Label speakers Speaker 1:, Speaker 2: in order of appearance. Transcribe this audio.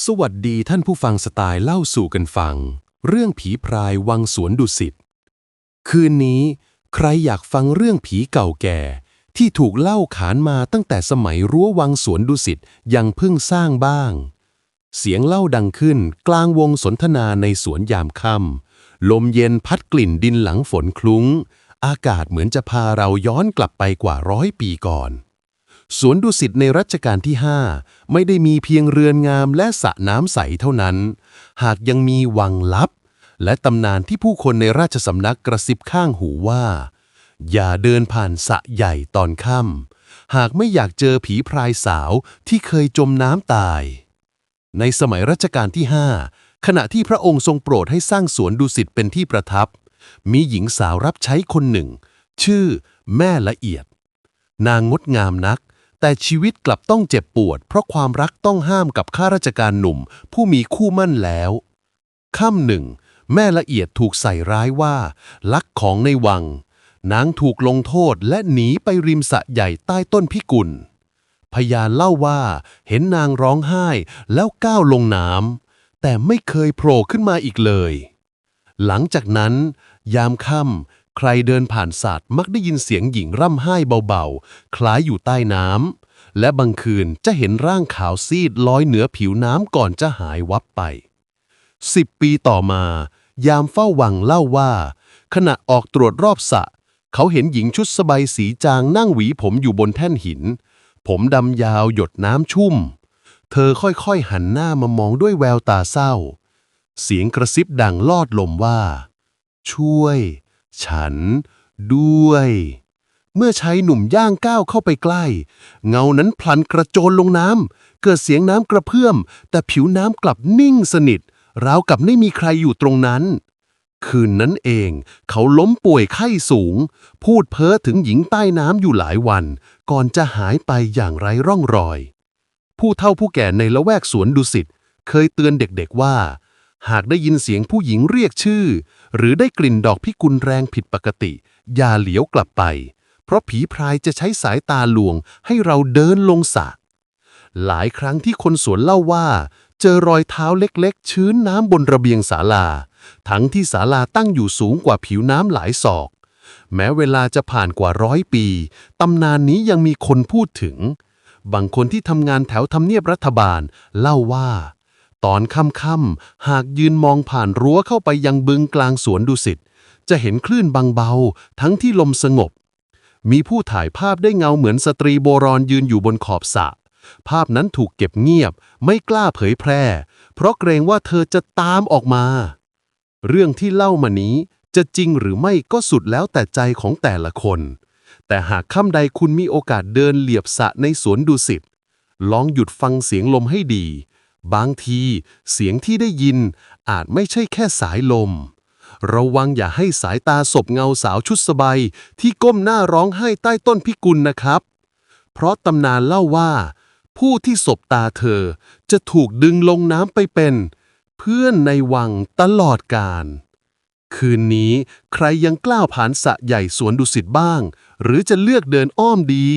Speaker 1: สวัสดีท่านผู้ฟังสไตล์เล่าสู่กันฟัง เรื่องผีพรายวังสวนดุสิตคืนนี้ ใครอยากฟังเรื่องผีเก่าแก่ ที่ถูกเล่าขานมาตั้งแต่สมัยรั้ววังสวนดุสิตยังเพิ่งสร้างบ้าง เสียงเล่าดังขึ้นกลางวงสนทนาในสวนยามค่ำลมเย็นพัดกลิ่นดินหลังฝนคลุ้ง อากาศเหมือนจะพาเราย้อนกลับไปกว่าร้อยปีก่อน สวนดุสิตในรัชกาลที่ 5 ไม่ได้มีเพียงเรือนงามและสระน้ำใสเท่านั้น หากยังมีวังลับ และตำนานที่ผู้คนในราชสำนักกระซิบข้างหูว่า อย่าเดินผ่านสระใหญ่ตอนค่ำหากไม่อยากเจอผีพรายสาวที่เคยจมน้ำตาย ในสมัยรัชกาลที่ 5 ขณะที่พระองค์ทรงโปรดให้สร้างสวนดุสิตเป็นที่ประทับ มีหญิงสาวรับใช้คนหนึ่ง ชื่อแม่ละเอียดนางงดงามนัก แต่ชีวิตกลับต้องเจ็บปวด เพราะความรักต้องห้ามกับข้าราชการหนุ่ม ผู้มีคู่มั่นแล้ว ค่ำหนึ่ง แม่ละเอียดถูกใส่ร้ายว่า ลักของในวัง นางถูกลงโทษและหนีไปริมสะใหญ่ใต้ต้นพิกุล พยานเล่าว่าเห็นนางร้องไห้แล้วก้าวลงน้ำแต่ไม่เคยโผล่ขึ้นมาอีกเลย หลังจากนั้น ยามค่ำ ใครเดินผ่านสระมักได้ยินเสียงหญิงร่ำไห้เบาๆ คล้ายอยู่ใต้น้ำ และบางคืนจะเห็นร่างขาวซีดลอยเหนือผิวน้ำก่อนจะหายวับไปสิบปีต่อมา ยามเฝ้าวังเล่าว่า ขณะออกตรวจรอบสระเขาเห็นหญิงชุดสบายสีจางนั่งหวีผมอยู่บนแท่นหิน ผมดำยาวหยดน้ำชุ่ม เธอค่อยๆหันหน้ามามองด้วยแววตาเศร้า เสียงกระซิบดังลอดลมว่า ช่วย ฉัน ด้วย เมื่อชายหนุ่มย่างก้าวเข้าไปใกล้ เงานั้นพลันกระโจนลงน้ำเกิดเสียงน้ำกระเพื่อม แต่ผิวน้ำกลับนิ่งสนิท ราวกับไม่มีใครอยู่ตรงนั้น คืนนั้นเอง เขาล้มป่วยไข้สูง พูดเพ้อถึงหญิงใต้น้ำอยู่หลายวัน ก่อนจะหายไปอย่างไร้ร่องรอย ผู้เฒ่าผู้แก่ในละแวกสวนดุสิตเคยเตือนเด็กๆว่า หากได้ยินเสียงผู้หญิงเรียกชื่อ หรือได้กลิ่นดอกพิกุลแรงผิดปกติ อย่าเหลียวกลับไป เพราะผีพรายจะใช้สายตาลวงให้เราเดินลงสระหลายครั้งที่คนสวนเล่าว่า เจอรอยเท้าเล็กๆ ชื้นน้ำบนระเบียงศาลา ทั้งที่ศาลาตั้งอยู่สูงกว่าผิวน้ำหลายศอก แม้เวลาจะผ่านกว่าร้อยปี ตำนานนี้ยังมีคนพูดถึง บางคนที่ทำงานแถวทำเนียบรัฐบาลเล่าว่า ตอนค่ำๆหากยืนมองผ่านรั้วเข้าไปยังบึงกลางสวนดุสิตจะเห็นคลื่นบางเบา ทั้งที่ลมสงบ มีผู้ถ่ายภาพได้เงาเหมือนสตรีโบราณยืนอยู่บนขอบสระภาพนั้นถูกเก็บเงียบ ไม่กล้าเผยแพร่ เพราะเกรงว่าเธอจะตามออกมา เรื่องที่เล่ามานี้จะจริงหรือไม่ก็สุดแล้วแต่ใจของแต่ละคน แต่หากค่ำใดคุณมีโอกาสเดินเหลียบสระในสวนดุสิตลองหยุดฟังเสียงลมให้ดี บางที เสียงที่ได้ยินอาจไม่ใช่แค่สายลม ระวังอย่าให้สายตาสบเงาสาวชุดสบายที่ก้มหน้าร้องไห้ใต้ต้นพิกุลนะครับ เพราะตำนานเล่าว่า ผู้ที่สบตาเธอจะถูกดึงลงน้ำไปเป็น เพื่อนในวังตลอดกาลคืนนี้ใครยังกล้าผ่านสะใหญ่สวนดุสิตบ้าง หรือจะเลือกเดินอ้อมดี